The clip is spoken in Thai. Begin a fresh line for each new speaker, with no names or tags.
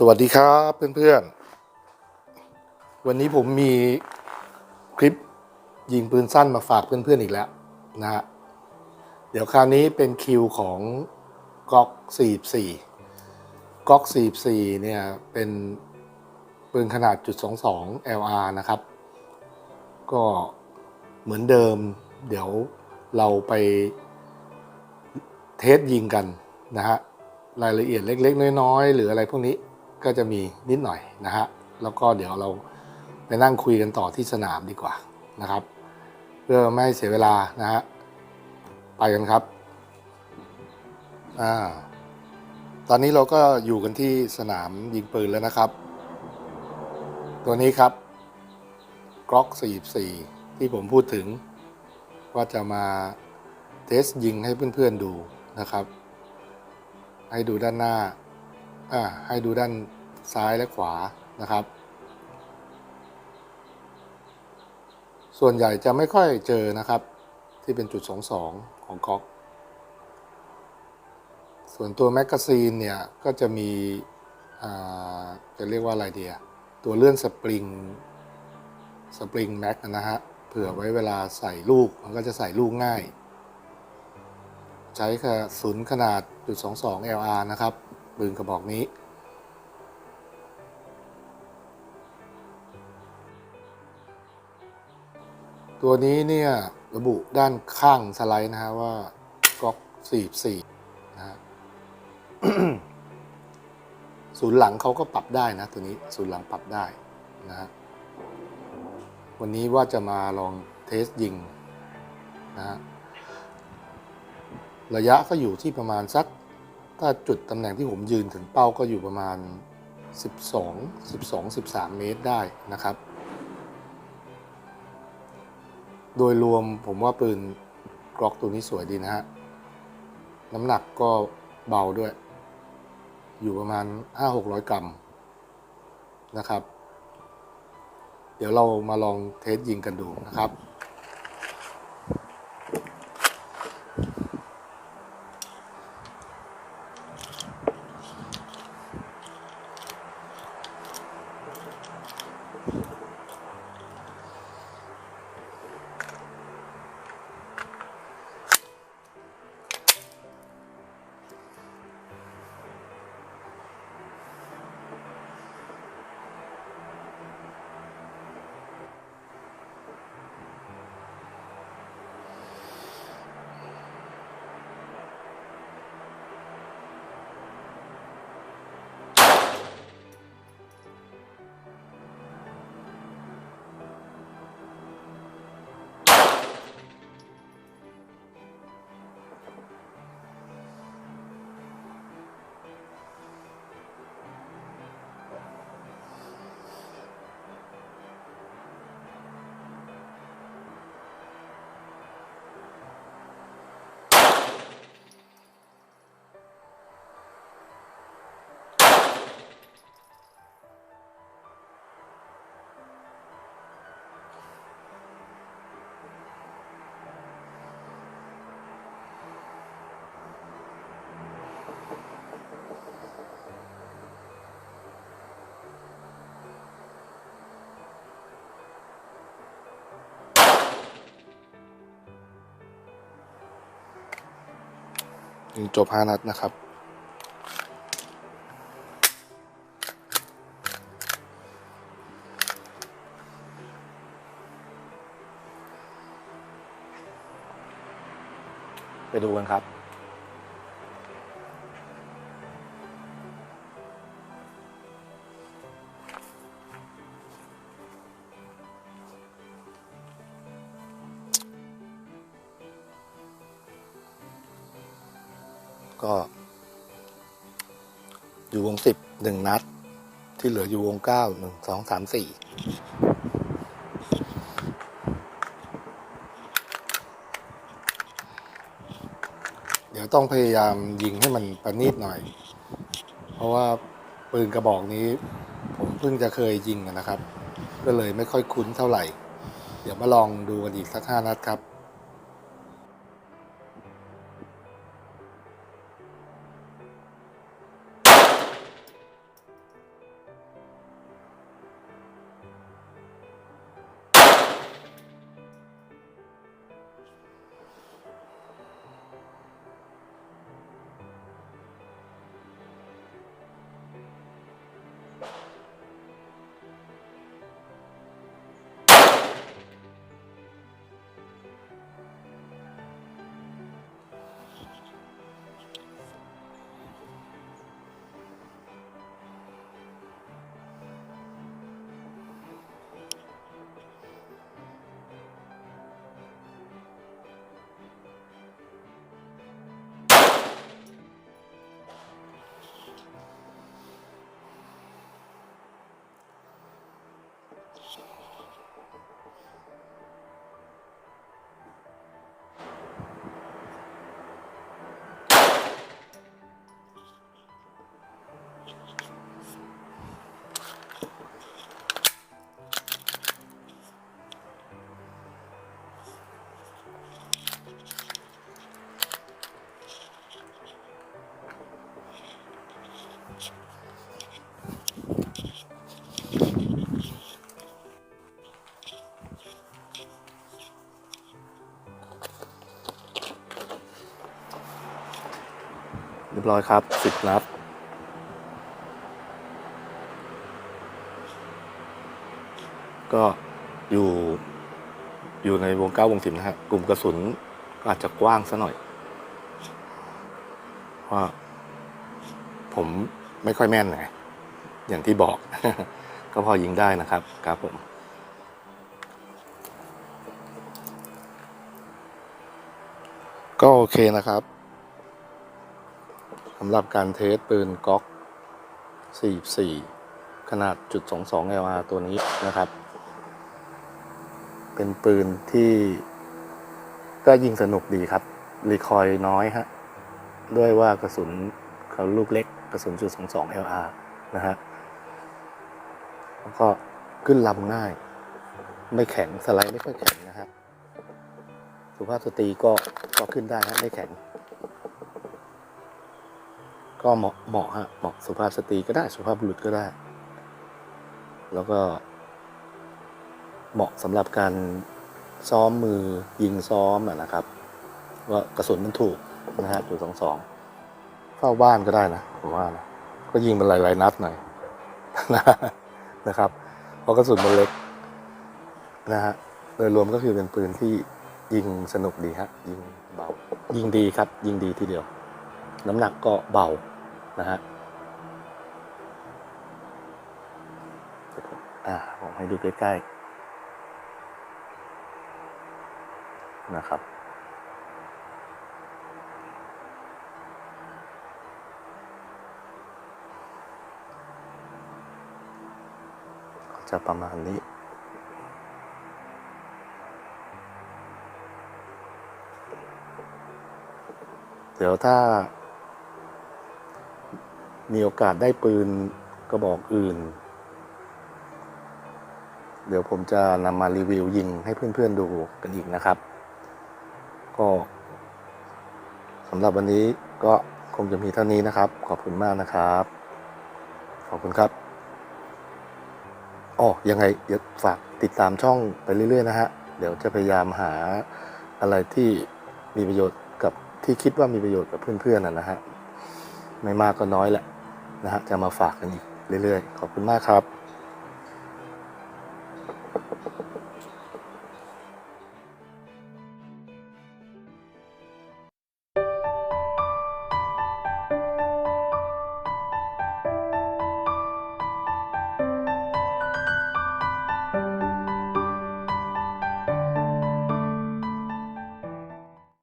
สวัสดีครับเพื่อนๆ วันนี้ผมมีคลิปยิงปืนสั้นมาฝากเพื่อนๆอีกแล้วนะฮะ เดี๋ยวคราวนี้เป็นคิวของก๊อก44ก๊อก44เนี่ยเป็นปืนขนาดจุด22 LR นะครับ ก็เหมือนเดิม เดี๋ยวเราไปเทสยิงกันนะฮะรายละเอียดเล็ก ๆ น้อย ๆ หรืออะไรพวกนี้ ก็จะมีนิดหน่อยนะฮะแล้วก็เดี๋ยวเราไปนั่งคุยกันต่อที่สนามดีกว่านะครับ เพื่อไม่ให้เสียเวลานะฮะไปกันครับอ่าตอนนี้เราก็อยู่กันที่สนามยิงปืนแล้วนะครับ ตัวนี้ครับกล็อก44 ที่ผมพูดถึง ว่าจะมาเทสยิงให้เพื่อนๆดูนะครับ ให้ดูด้านหน้า อ่าให้ดูด้านซ้ายและขวานะครับ ส่วนใหญ่จะไม่ค่อยเจอนะครับ ที่เป็นจุด22ของก๊อก ส่วนตัวแมกกาซีนเนี่ย ก็จะมีจะเรียกว่าอะไรเดียตัวเลื่อนสปริงสปริงแม็กนะฮะเผื่อไว้เวลาใส่ลูกมันก็จะใส่ลูกง่าย ใช้กระสุนขนาดจุด22 LR นะครับ ปืนกระบอกนี้ ตัวนี้เนี่ยระบุด้านข้างสไลด์นะฮะว่าก๊อก44นะฮะศูนย์หลังเขาก็ปรับได้นะตัวนี้ศูนย์หลังปรับได้นะฮะวันนี้ว่าจะมาลองเทสยิงนะฮะระยะก็อยู่ที่ประมาณสัก ถ้าจุดตำแหน่งที่ผมยืนถึงเป้าก็อยู่ประมาณ 12 12 13 เมตรได้นะครับ โดยรวมผมว่าปืนกล็อกตัวนี้สวยดีนะฮะ น้ำหนักก็เบาด้วย อยู่ประมาณ 5-600 กรัมนะครับ เดี๋ยวเรามาลองเทสยิงกันดูนะครับ ยิงจบห้านัดนะครับ ไปดูกันครับ ก็ อยู่วงสิบหนึ่งนัด ที่เหลืออยู่วงเก้าหนึ่งสองสามสี่เดี๋ยวต้องพยายามยิงให้มันประณีตหน่อย เพราะว่าปืนกระบอกนี้ ผมเพิ่งจะเคยยิงนะครับ ก็เลยไม่ค่อยคุ้นเท่าไหร่ เดี๋ยวมาลองดูกันอีกสักห้านัดครับ รียบร้อยครับสิบนัดก็อยู่อยู่ในวงเก้าวงสิบนะฮะกลุ่มกระสุนก็อาจจะกว้างซะหน่อยเพราะว่าผมไม่ค่อยแม่นไงอย่างที่บอก ก็พอยิงได้นะครับครับผมก็โอเคนะครับ สำหรับการเทสปืนก๊อก 44 ขนาดจุด22 LR ตัวนี้นะครับ เป็นปืนที่ก็ยิงสนุกดีครับ รีคอยน้อยฮะ ด้วยว่ากระสุนเขาลูกเล็กกระสุนจุด22 LR นะฮะ แล้วก็ขึ้นลำง่าย ไม่แข็งสไลด์ไม่ค่อยแข็งนะฮะสุภาพสตรีก็ก็ขึ้นได้ฮะไม่แข็ง ก็เหมาะเหมาะฮะเหมาะสุภาพสตรีก็ได้สุภาพบุรุษก็ได้ แล้วก็ เหมาะสำหรับการซ้อมมือยิงซ้อมอะนะครับ ว่ากระสุนมันถูกนะฮะจุดสองสองเฝ้าบ้านก็ได้นะผมว่านะก็ยิงเป็นหลายๆนัดหน่อยนะครับ เพราะกระสุนมันเล็กนะฮะโดยรวมก็คือเป็นปืนที่ยิงสนุกดีฮะยิงเบายิงดีครับ ยิงดีทีเดียว น้ำหนักก็เบานะฮะอ่าผมให้ดูใกล้ๆนะครับก็จะประมาณนี้เดี๋ยวถ้า มีโอกาสได้ปืนกระบอกอื่น เดี๋ยวผมจะนำมารีวิวยิงให้เพื่อนๆดูกันอีกนะครับ ก็สำหรับวันนี้ก็คงจะมีเท่านี้นะครับ ขอบคุณมากนะครับ ขอบคุณครับอ๋อยังไงเดี๋ยวฝากติดตามช่องไปเรื่อย ๆ นะฮะ เดี๋ยวจะพยายามหาอะไรที่มีประโยชน์กับที่คิดว่ามีประโยชน์กับเพื่อนๆนะนะฮะ ไม่มากก็น้อยแหละ นะฮะจะมาฝากกันอีกเรื่อยๆ ขอบคุณมากครับ